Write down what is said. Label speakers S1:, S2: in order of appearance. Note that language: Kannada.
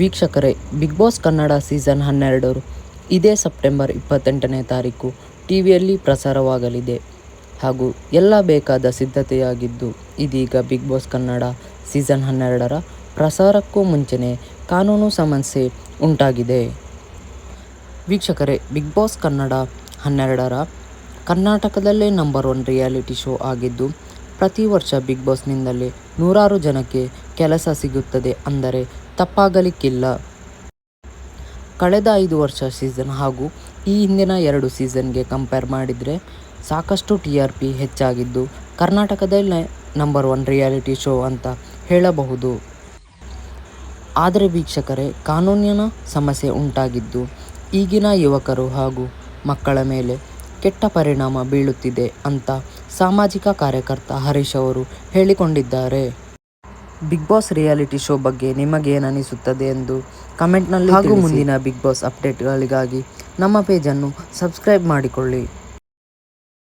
S1: ವೀಕ್ಷಕರೇ, ಬಿಗ್ ಬಾಸ್ ಕನ್ನಡ ಸೀಸನ್ ಹನ್ನೆರಡರು ಇದೇ ಸೆಪ್ಟೆಂಬರ್ ಇಪ್ಪತ್ತೆಂಟನೇ ತಾರೀಕು ಟಿವಿಯಲ್ಲಿ ಪ್ರಸಾರವಾಗಲಿದೆ. ಹಾಗೂ ಎಲ್ಲ ಬೇಕಾದ ಸಿದ್ಧತೆಯಾಗಿದ್ದು, ಇದೀಗ ಬಿಗ್ ಬಾಸ್ ಕನ್ನಡ ಸೀಸನ್ ಹನ್ನೆರಡರ ಪ್ರಸಾರಕ್ಕೂ ಮುಂಚೆನೇ ಕಾನೂನು ಸಮಸ್ಯೆ ಉಂಟಾಗಿದೆ. ವೀಕ್ಷಕರೇ, ಬಿಗ್ ಬಾಸ್ ಕನ್ನಡ ಹನ್ನೆರಡರ ಕರ್ನಾಟಕದಲ್ಲೇ ನಂಬರ್ ಒನ್ ರಿಯಾಲಿಟಿ ಶೋ ಆಗಿದ್ದು, ಪ್ರತಿ ವರ್ಷ ಬಿಗ್ ಬಾಸ್ನಿಂದಲೇ ನೂರಾರು ಜನಕ್ಕೆ ಕೆಲಸ ಸಿಗುತ್ತದೆ ಅಂದರೆ ತಪ್ಪಾಗಲಿಕ್ಕಿಲ್ಲ. ಕಳೆದ ಐದು ವರ್ಷ ಸೀಸನ್ ಹಾಗೂ ಈ ಹಿಂದಿನ ಎರಡು ಸೀಸನ್ಗೆ ಕಂಪೇರ್ ಮಾಡಿದರೆ ಸಾಕಷ್ಟು ಟಿ ಆರ್ ಪಿ ಹೆಚ್ಚಾಗಿದ್ದು ಕರ್ನಾಟಕದಲ್ಲೇ ನಂಬರ್ ಒನ್ ರಿಯಾಲಿಟಿ ಶೋ ಅಂತ ಹೇಳಬಹುದು. ಆದರೆ ವೀಕ್ಷಕರೇ, ಕಾನೂನಿನ ಸಮಸ್ಯೆ ಉಂಟಾಗಿದ್ದು ಈಗಿನ ಯುವಕರು ಹಾಗೂ ಮಕ್ಕಳ ಮೇಲೆ ಕೆಟ್ಟ ಪರಿಣಾಮ ಬೀಳುತ್ತಿದೆ ಅಂತ ಸಾಮಾಜಿಕ ಕಾರ್ಯಕರ್ತ ಹರೀಶ್ ಅವರು ಹೇಳಿಕೊಂಡಿದ್ದಾರೆ. ಬಿಗ್ ಬಾಸ್ ರಿಯಾಲಿಟಿ ಶೋ ಬಗ್ಗೆ ನಿಮಗೇನನಿಸುತ್ತದೆ ಎಂದು ಕಮೆಂಟ್ನಲ್ಲಿ ಹಾಗೂ ಮುಂದಿನ ಬಿಗ್ ಬಾಸ್ ಅಪ್ಡೇಟ್ಗಳಿಗಾಗಿ ನಮ್ಮ ಪೇಜನ್ನು ಸಬ್ಸ್ಕ್ರೈಬ್ ಮಾಡಿಕೊಳ್ಳಿ.